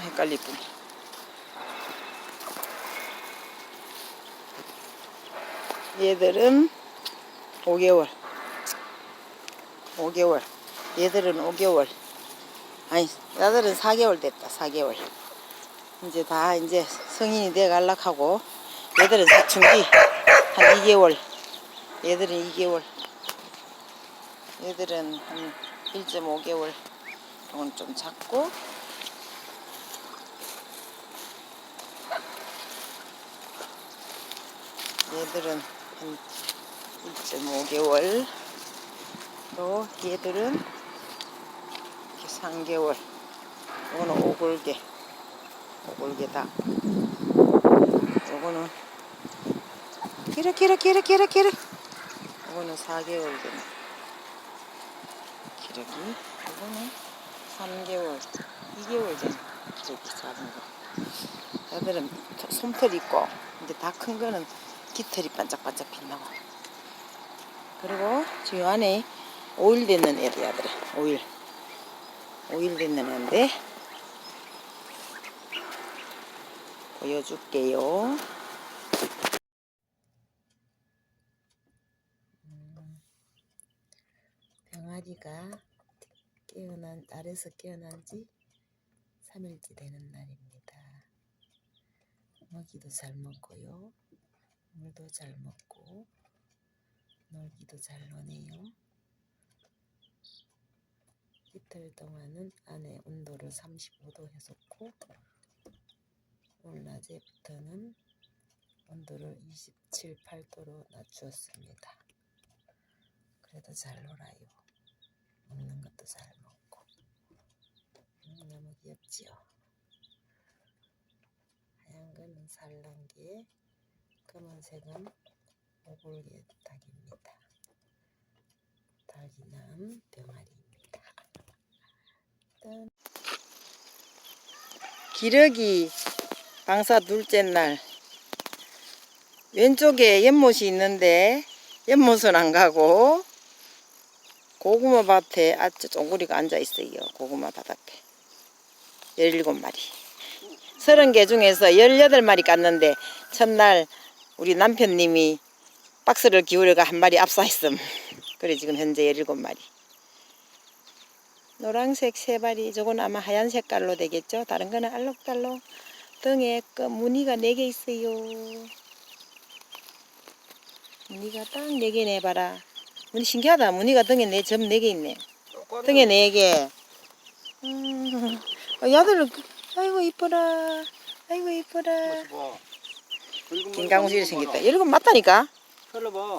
헷갈릴 뿐. 얘들은 5개월. 5개월. 얘들은 5개월. 아니, 나들은 4개월 됐다. 4개월. 이제 다 이제 성인이 돼 갈락하고 얘들은 사춘기 한 2개월. 얘들은 2개월. 얘들은 한 1.5개월. 이건 좀 작고 얘들은 한 1.5개월 또 얘들은 이렇게 3개월. 이거는 오골개. 오골개다. 이거는 기르 기르 기르 기르 기르 이거는 4개월 되네. 기러기. 이거는 3개월 2개월 된 기러기 작은 거. 얘들은 솜털 있고 이제 다 큰 거는 깃털이 반짝반짝 빛나고 그리고 지금 안에 5일 됐는 애들 야들아 5일 5일 됐는 애인데 보여줄게요 병아리가 깨어난 알에서 깨어난 지 3일째 되는 날입니다. 먹이도 잘 먹고요. 물도 잘 먹고 놀기도 잘 노네요. 이틀 동안은 안에 온도를 35도 해줬고 오늘 낮에부터는 온도를 27, 8도로 낮추었습니다. 그래도 잘 놀아요. 먹는 것도 잘 먹고 음, 너무 귀엽지요. 하얀 거는 산란기 에 검은색은 오골개 닭입니다. 닭이남 병아리입니다. 짠. 기러기 방사 둘째 날 왼쪽에 연못이 있는데 연못은 안 가고 고구마 밭에 아주 쫑구리가 앉아 있어요. 고구마 밭 앞에. 17마리. 30개 중에서 18마리 깠는데 첫날 우리 남편님이 박스를 기울여가 한 마리 압사했음. 그래 지금 현재 17마리. 노란색 세 마리, 저건 아마 하얀 색깔로 되겠죠? 다른 거는 알록달록. 등에 그 무늬가 4개 있어요. 무늬가 딱 4개 내봐라. 무늬 신기하다. 무늬가 등에 네, 점 4개 있네. 등에 4개. 음, 어, 야들, 아이고, 이뻐라. 아이고, 이뻐라. 봐. 김강수이 생겼다. 이런 건 맞다니까? 흘러봐.